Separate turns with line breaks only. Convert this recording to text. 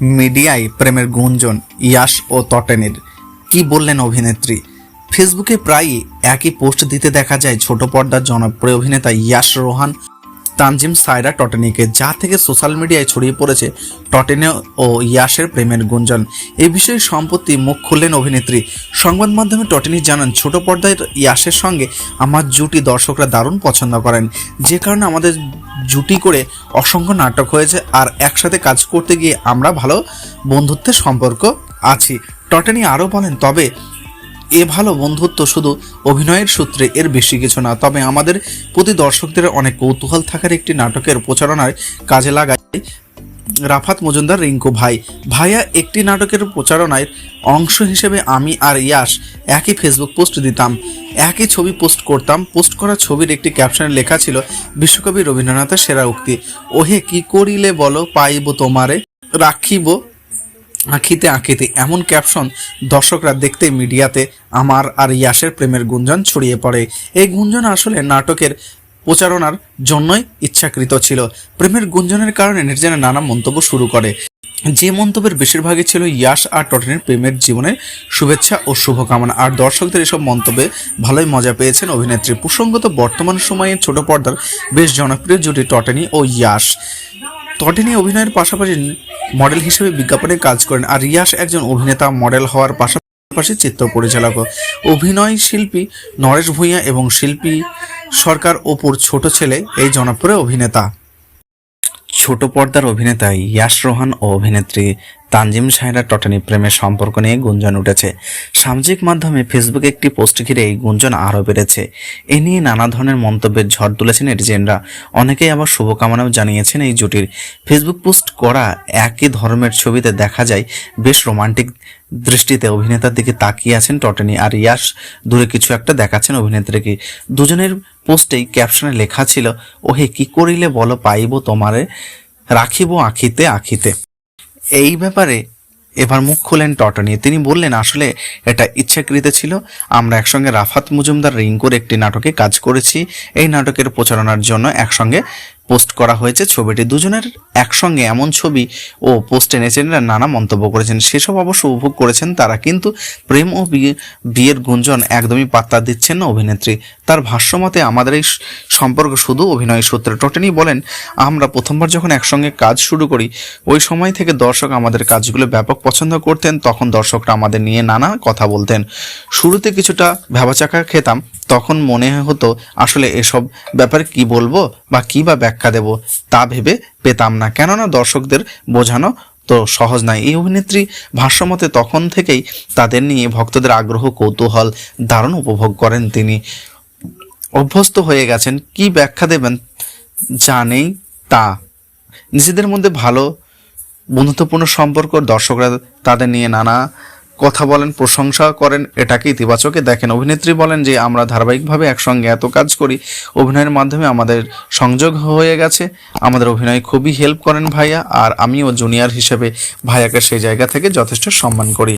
মিডিয়ায় প্রেমের গুঞ্জন ইয়াশ ও তটেনের। কি বললেন অভিনেত্রী? ফেসবুকে প্রায়ই একই পোস্ট দিতে দেখা যায় ছোট পর্দার জনপ্রিয় অভিনেতা ইয়াশ রোহান তানজিম, সায়রা, টটেনিকে, যা থেকে সোশ্যাল মিডিয়ায় ছড়িয়ে পড়েছে টটেনে ও ইয়াশের প্রেমের গুঞ্জন। এ বিষয়ে সম্প্রতি মুখ খুললেন অভিনেত্রী। সংবাদ মাধ্যমে টটেনি জানান, ছোট পর্দায় ইয়াশের সঙ্গে আমার জুটি দর্শকরা দারুণ পছন্দ করেন। যে কারণে আমাদের জুটি করে অসংখ্য নাটক হয়েছে আর একসাথে কাজ করতে গিয়ে আমরা ভালো বন্ধুত্বের সম্পর্ক আছি। টটেনি আরও বলেন, তবে এ ভালো বন্ধুত্ব শুধু অভিনয়ের সূত্রে এর বেশি কিছু না, তবে আমাদের প্রতি দর্শকদের অনেক কৌতূহল থাকার একটি নাটকের প্রচারণায় কাজে লাগায় রাফাত মজুমদার, রিঙ্কু ভাই। ভাইয়া একটি নাটকের প্রচারণায় অংশ হিসেবে আমি আর ইয়াশ একই ফেসবুক পোস্ট দিতাম, একই ছবি পোস্ট করতাম। পোস্ট করা ছবির একটি ক্যাপশনে লেখা ছিল, বিশ্বকবি রবীন্দ্রনাথের সেরা উক্তি। ওহে, কি করিলে বলো, পাইব তোমারে, রাখিব আঁখিতে আঁখিতে এমন ক্যাপশন দর্শকরা দেখতে মিডিয়াতে আমার আর ইয়াসের প্রেমের গুঞ্জন ছড়িয়ে পড়ে। এই গুঞ্জন আসলে নাটকের প্রচারণার জন্যই ইচ্ছাকৃত ছিল। প্রেমের গুঞ্জনের কারণে নেটিজেনের নানা মন্তব্য শুরু করে। যে মন্তব্যের বেশিরভাগই ছিল ইয়াশ আর টটেনের প্রেমের জীবনের শুভেচ্ছা ও শুভকামনা। আর দর্শকদের এসব মন্তব্যে ভালোই মজা পেয়েছেন অভিনেত্রী। প্রসঙ্গত বর্তমান সময়ে ছোট পর্দার বেশ জনপ্রিয় জুটি টটেনি ও ইয়াশ তটিনী অভিনয়ের পাশাপাশি মডেল হিসেবে বিজ্ঞাপনে কাজ করেন আর রিয়াস একজন অভিনেতা, মডেল হওয়ার পাশাপাশি চিত্র পরিচালক। অভিনয় শিল্পী নরেশ ভূঁইয়া এবং শিল্পী সরকার অপুর ছোট ছেলে, এই জনপ্রিয় অভিনেতা। ছোট পর্দার অভিনেতা ইয়াস রোহান ও অভিনেত্রী তানজিম সাহেরা টটানি প্রেমের সম্পর্ক নিয়ে গুঞ্জন উঠেছে। সামাজিক মাধ্যমে ফেসবুকে একটি পোস্ট ঘিরে এই গুঞ্জন আরও বেড়েছে। এ নিয়ে নানা ধরনের মন্তব্যের ঝড় তুলেছেন নেটিজেনরা। অনেকেই আবার শুভকামনাও জানিয়েছেন এই জুটির। ফেসবুক পোস্ট করা একই ধর্মের ছবিতে দেখা যায়, বেশ রোমান্টিক দৃষ্টিতে অভিনেতার দিকে তাকিয়ে আছেন টটেনি আর ইয়াস দূরে কিছু একটা দেখাচ্ছেন অভিনেত্রীকে। দুজনের পোস্টেই ক্যাপশনে লেখা ছিল, ওহে, কি করিলে বলো, পাইব তোমারে, রাখিব আখিতে আখিতে। এই ব্যাপারে এবার মুখ খুলেন টটনি তিনি বললেন, আসলে এটা ইচ্ছাকৃত ছিল। আমরা একসঙ্গে রাফাত মজুমদার রিঙ্কুর একটি নাটকে কাজ করেছি। এই নাটকের প্রচারণার জন্য একসঙ্গে পোস্ট করা হয়েছে। ছবিটি দুজনের একসঙ্গে এমন ছবি ও পোস্টে নেচেনরা নানা মন্তব্য করেছেন। সেসব অবশ্য উপভোগ করেছেন তারা, কিন্তু প্রেম ও বিয়ে বিয়ের গুঞ্জন একদমই পাত্তা দিচ্ছেন না অভিনেত্রী। তার ভাষ্যমতে আমাদের এই সম্পর্ক শুধু অভিনয় সূত্রে। টোটেনি বলেন, আমরা প্রথমবার যখন একসঙ্গে কাজ শুরু করি, ওই সময় থেকে দর্শক আমাদের কাজগুলো ব্যাপক পছন্দ করতেন, তখন দর্শকরা আমাদের নিয়ে নানা কথা বলতেন। শুরুতে কিছুটা ভেবাচাকা খেতাম, তখন মনে হতো, আসলে এসব ব্যাপারে কি বলব বা কি বা ব্যাখ্যা দেব, তা ভেবে পেতাম না। কেননা দর্শকদের বোঝানো তো সহজ নয়। এই অভিনেত্রী ভাষ্যমতে তখন থেকেই তাদের নিয়ে ভক্তদের আগ্রহ, কৌতূহল দারুণ উপভোগ করেন তিনি। অভ্যস্ত হয়ে গেছেন। কি ব্যাখ্যা দেবেন যা নেই তা? নিজেদের মধ্যে ভালো, বন্ধুত্বপূর্ণ সম্পর্ক দর্শকরা তাদের নিয়ে নানা কথা বলেন, প্রশংসা করেন, এটাকে ইতিবাচকে দেখেন। অভিনেত্রী বলেন যে, আমরা ধারাবাহিকভাবে একসঙ্গে এত কাজ করি, অভিনয়ের মাধ্যমে আমাদের সংযোগ হয়ে গেছে। আমাদের অভিনয় খুবই হেল্প করেন ভাইয়া, আর আমিও জুনিয়র হিসেবে ভাইয়াকে সেই জায়গা থেকে যথেষ্ট সম্মান করি।